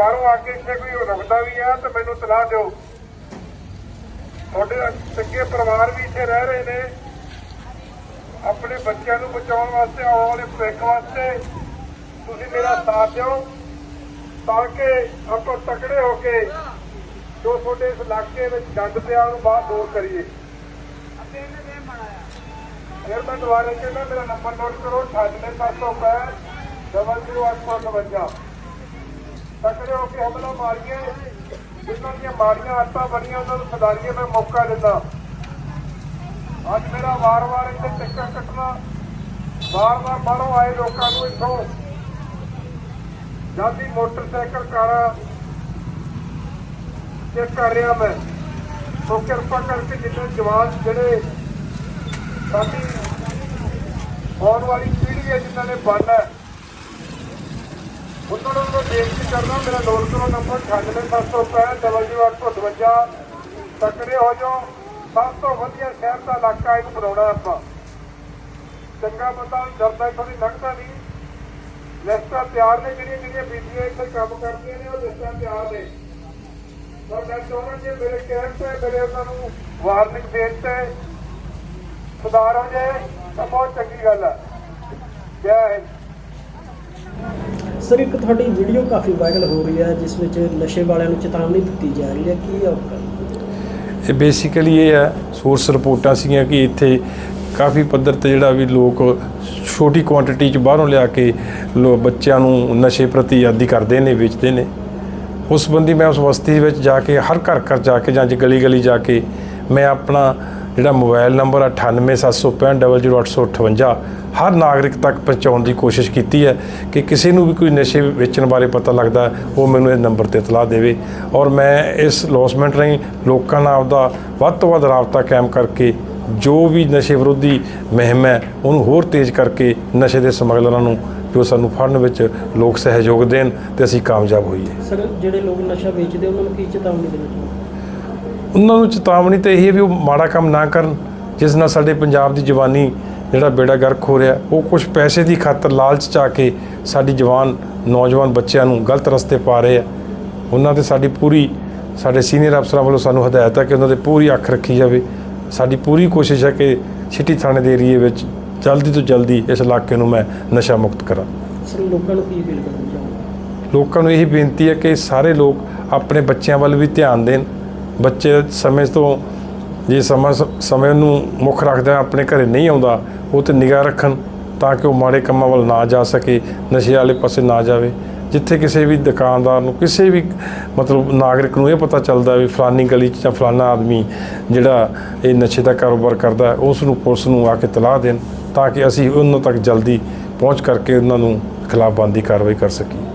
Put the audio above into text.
ਬਾਹਰੋਂ ਆ ਕੇ ਇੱਥੇ ਕੋਈ ਰੁਕਦਾ ਵੀ ਆ ਤਾਂ ਮੈਨੂੰ ਤਲਾਹ ਦਿਓ। ਤੁਹਾਡੇ ਚੰਗੇ ਪਰਿਵਾਰ ਵੀ ਇੱਥੇ ਰਹਿ ਰਹੇ ਨੇ। ਆਪਣੇ ਬੱਚਿਆਂ ਨੂੰ ਬਚਾਉਣ ਵਾਸਤੇ, ਆਉਣ ਵਾਲੇ ਭਵਿੱਖ ਵਾਸਤੇ ਤੁਸੀਂ ਮੇਰਾ ਸਾਥ ਦਿਓ। ਤਾਂ ਕਿ ਆਪਾਂ ਤਕੜੇ ਹੋ ਕੇ ਜੋ ਤੁਹਾਡੇ ਇਸ ਇਲਾਕੇ ਵਿੱਚ ਗੰਦ ਪਿਆ, ਉਹਨੂੰ ਬਾਹਰ ਦੂਰ ਕਰੀਏ। ਫਿਰ ਮੈਂ ਦੁਬਾਰਾ ਕਹਿੰਦਾ, ਮੇਰਾ ਨੰਬਰ ਨੋਟ ਕਰੋ 98765 00852 ਤਕੜੇ ਹੋ ਕੇ ਹਮਲਾ ਮਾਰੀਏ, ਜਿਨ੍ਹਾਂ ਦੀਆਂ ਮਾੜੀਆਂ ਆਦਤਾਂ ਬਣੀਆਂ, ਉਹਨਾਂ ਨੂੰ ਸੁਧਾਰੀਏ ਮੈਂ ਮੌਕਾ ਦਿੰਦਾ। ਅੱਜ ਮੇਰਾ ਵਾਰ-ਵਾਰ ਇੱਥੇ ਚੱਕਰ ਕੱਟਣਾ, ਵਾਰ-ਵਾਰ ਬਾਹਰੋਂ ਆਏ ਲੋਕਾਂ ਨੂੰ ਇੱਥੋਂ। ਜਾਂਦੀ ਮੋਟਰਸਾਈਕਲ ਕਾਰਾਂ ਚੈੱਕ ਕਰ ਰਿਹਾ ਮੈਂ। ਸੋ ਕਿਰਪਾ ਕਰਕੇ ਜਿੰਨੇ ਜਵਾਨ ਜਿਹੜੇ ਸਾਡੀ ਆਉਣ ਵਾਲੀ ਪੀੜ੍ਹੀ ਹੈ, ਜਿਨ੍ਹਾਂ ਨੇ ਬਣਨਾ ਉਹਨਾਂ ਨੂੰ ਮੈਂ ਬੇਨਤੀ ਕਰਦਾ, ਮੇਰਾ ਨੋਟ ਕਰੋ ਨੰਬਰ 98765 ਤਕੜੇ ਹੋ ਜਾਓ। ਸਭ ਤੋਂ ਵਧੀਆ ਸ਼ਹਿਰ ਦਾ ਇਲਾਕਾ ਇਹਨੂੰ ਬਣਾਉਣਾ ਆਪਾਂ। ਚੰਗਾ ਬੰਦਾ, ਡਰਦਾ ਇੱਥੋਂ ਦੀ ਲੰਘਦਾ ਨਹੀਂ। ਲਿਸਟਾਂ ਤਿਆਰ ਨੇ ਜਿਹੜੀਆਂ ਜਿਹੜੀਆਂ ਬੀਬੀਆਂ ਇੱਥੇ ਕੰਮ ਕਰਦੀਆਂ ਨੇ, ਉਹ ਲਿਸਟਾਂ ਤਿਆਰ ਨੇ। ਪਰ ਮੈਂ ਚਾਹੁੰਦਾ ਜੇ ਮੇਰੇ ਕਹਿਣ ਤੇ, ਮੇਰੇ ਉਹਨਾਂ ਨੂੰ ਵਾਰਨਿੰਗ ਦੇਣ ਤੇ ਸੁਧਾਰ ਹੋ ਜਾਏ, ਤਾਂ ਬਹੁਤ ਚੰਗੀ ਗੱਲ ਹੈ। ਜੈ ਹਿੰਦ। ਸਰ, ਇੱਕ ਤੁਹਾਡੀ ਵੀਡੀਓ ਕਾਫੀ ਵਾਇਰਲ ਹੋ ਰਹੀ ਹੈ, ਜਿਸ ਵਿੱਚ ਨਸ਼ੇ ਵਾਲਿਆਂ ਨੂੰ ਚੇਤਾਵਨੀ ਦਿੱਤੀ ਜਾ ਰਹੀ ਹੈ। ਕੀ ਆਊਟਕਮ ਇਹ ਬੇਸਿਕਲੀ ਇਹ ਹੈ ਸੋਰਸ ਰਿਪੋਰਟਾਂ ਸੀਗੀਆਂ ਕਿ ਇੱਥੇ ਕਾਫੀ ਪੱਧਰ ਤੇ ਜਿਹੜਾ ਵੀ ਲੋਕ ਛੋਟੀ ਕੁਆਂਟੀਟੀ ਚ ਬਾਹਰੋਂ ਲਿਆ ਕੇ ਲੋ, ਬੱਚਿਆਂ ਨੂੰ ਨਸ਼ੇ ਪ੍ਰਤੀ ਆਦੀ ਕਰਦੇ ਨੇ, ਵੇਚਦੇ ਨੇ। ਉਸ ਸੰਬੰਧੀ ਮੈਂ ਉਸ ਵਸਤੀ ਵਿੱਚ ਜਾ ਕੇ, ਹਰ ਘਰ ਘਰ ਜਾ ਕੇ ਜਾਂ ਗਲੀ ਗਲੀ ਜਾ ਕੇ ਮੈਂ ਆਪਣਾ ਜਿਹੜਾ ਮੋਬਾਈਲ ਨੰਬਰ 9876500858 ਹਰ ਨਾਗਰਿਕ ਤੱਕ ਪਹੁੰਚਾਉਣ ਦੀ ਕੋਸ਼ਿਸ਼ ਕੀਤੀ ਹੈ ਕਿ ਕਿਸੇ ਨੂੰ ਵੀ ਕੋਈ ਨਸ਼ੇ ਵੇਚਣ ਬਾਰੇ ਪਤਾ ਲੱਗਦਾ ਉਹ ਮੈਨੂੰ ਇਸ ਨੰਬਰ ਤੇ ਇਤਲਾਹ ਦੇਵੇ। ਔਰ ਮੈਂ ਇਸ ਲੌਸਮੈਂਟ ਰਾਹੀਂ ਲੋਕਾਂ ਨਾਲ ਆਪਦਾ ਵੱਧ ਤੋਂ ਵੱਧ ਰਾਬਤਾ ਕਾਇਮ ਕਰਕੇ ਜੋ ਵੀ ਨਸ਼ੇ ਵਿਰੋਧੀ ਮੁਹਿੰਮ ਹੈ, ਉਹਨੂੰ ਹੋਰ ਤੇਜ਼ ਕਰਕੇ ਨਸ਼ੇ ਦੇ ਸਮਗਲਰਾਂ ਨੂੰ ਜੋ ਸਾਨੂੰ ਫੜਨ ਵਿੱਚ ਲੋਕ ਸਹਿਯੋਗ ਦੇਣ ਤੇ ਅਸੀਂ ਕਾਮਯਾਬ ਹੋਈਏ। ਸਰ, ਜਿਹੜੇ ਲੋਕ ਨਸ਼ਾ ਵੇਚਦੇ, ਉਹਨਾਂ ਨੂੰ ਕੀ ਚੇਤਾਵਨੀ ਦੇਣਾ ਚਾਹੁੰਦੇ? ਉਹਨਾਂ ਨੂੰ ਚੇਤਾਵਨੀ ਤਾਂ ਇਹ ਹੈ ਵੀ ਉਹ ਮਾੜਾ ਕੰਮ ਨਾ ਕਰਨ ਜਿਸ ਨਾਲ ਸਾਡੇ ਪੰਜਾਬ ਦੀ ਜਵਾਨੀ ਜਿਹੜਾ ਬੇੜਾ ਗਰਕ ਹੋ ਰਿਹਾ ਉਹ ਕੁਝ ਪੈਸੇ ਦੀ ਖਾਤਰ ਲਾਲਚ ਚ ਆ ਕੇ ਸਾਡੀ ਜਵਾਨ ਨੌਜਵਾਨ ਬੱਚਿਆਂ ਨੂੰ ਗਲਤ ਰਸਤੇ ਪਾ ਰਹੇ ਆ। ਉਹਨਾਂ ਤੇ ਸਾਡੀ ਪੂਰੀ ਸਾਡੇ ਸੀਨੀਅਰ ਅਫਸਰਾਂ ਵੱਲੋਂ ਸਾਨੂੰ ਹਦਾਇਤ ਹੈ ਕਿ ਉਹਨਾਂ ਤੇ ਪੂਰੀ ਅੱਖ ਰੱਖੀ ਜਾਵੇ। ਸਾਡੀ ਪੂਰੀ ਕੋਸ਼ਿਸ਼ ਹੈ ਕਿ ਸਿਟੀ ਥਾਣੇ ਦੇ ਏਰੀਏ ਵਿੱਚ ਜਲਦੀ ਤੋਂ ਜਲਦੀ ਇਸ ਇਲਾਕੇ ਨੂੰ ਮੈਂ ਨਸ਼ਾ ਮੁਕਤ ਕਰਾਂ। ਲੋਕਾਂ ਨੂੰ ਕੀ ਅਪੀਲ ਕਰਨਾ ਚਾਹੁੰਦੇ ਲੋਕਾਂ ਨੂੰ ਇਹੀ ਬੇਨਤੀ ਹੈ ਕਿ ਸਾਰੇ ਲੋਕ ਆਪਣੇ ਬੱਚਿਆਂ ਵੱਲ ਵੀ ਧਿਆਨ ਦੇਣ। ਬੱਚੇ ਸਮੇਂ ਤੋਂ ਜੇ ਸਮਾਂ ਸਮੇਂ ਨੂੰ ਮੁੱਖ ਰੱਖਦਾ, ਆਪਣੇ ਘਰੇ ਨਹੀਂ ਆਉਂਦਾ, ਉਹ ਤੇ ਨਿਗਾਹ ਰੱਖਣ ਤਾਂ ਕਿ ਉਹ ਮਾੜੇ ਕੰਮਾਂ ਵੱਲ ਨਾ ਜਾ ਸਕੇ, ਨਸ਼ੇ ਵਾਲੇ ਪਾਸੇ ਨਾ ਜਾਵੇ। ਜਿੱਥੇ ਕਿਸੇ ਵੀ ਦੁਕਾਨਦਾਰ ਨੂੰ, ਕਿਸੇ ਵੀ ਮਤਲਬ ਨਾਗਰਿਕ ਨੂੰ ਇਹ ਪਤਾ ਚੱਲਦਾ ਵੀ ਫਲਾਨੀ ਗਲੀ 'ਚ ਜਾਂ ਫਲਾਨਾ ਆਦਮੀ ਜਿਹੜਾ ਇਹ ਨਸ਼ੇ ਦਾ ਕਾਰੋਬਾਰ ਕਰਦਾ ਉਸ ਨੂੰ ਪੁਲਿਸ ਨੂੰ ਆ ਕੇ ਤਲਾਹ ਦੇਣ ਤਾਂ ਕਿ ਅਸੀਂ ਉਹਨਾਂ ਤੱਕ ਜਲਦੀ ਪਹੁੰਚ ਕਰਕੇ ਉਹਨਾਂ ਨੂੰ ਖਿਲਾਫ ਬੰਦੀ ਕਾਰਵਾਈ ਕਰ ਸਕੀਏ।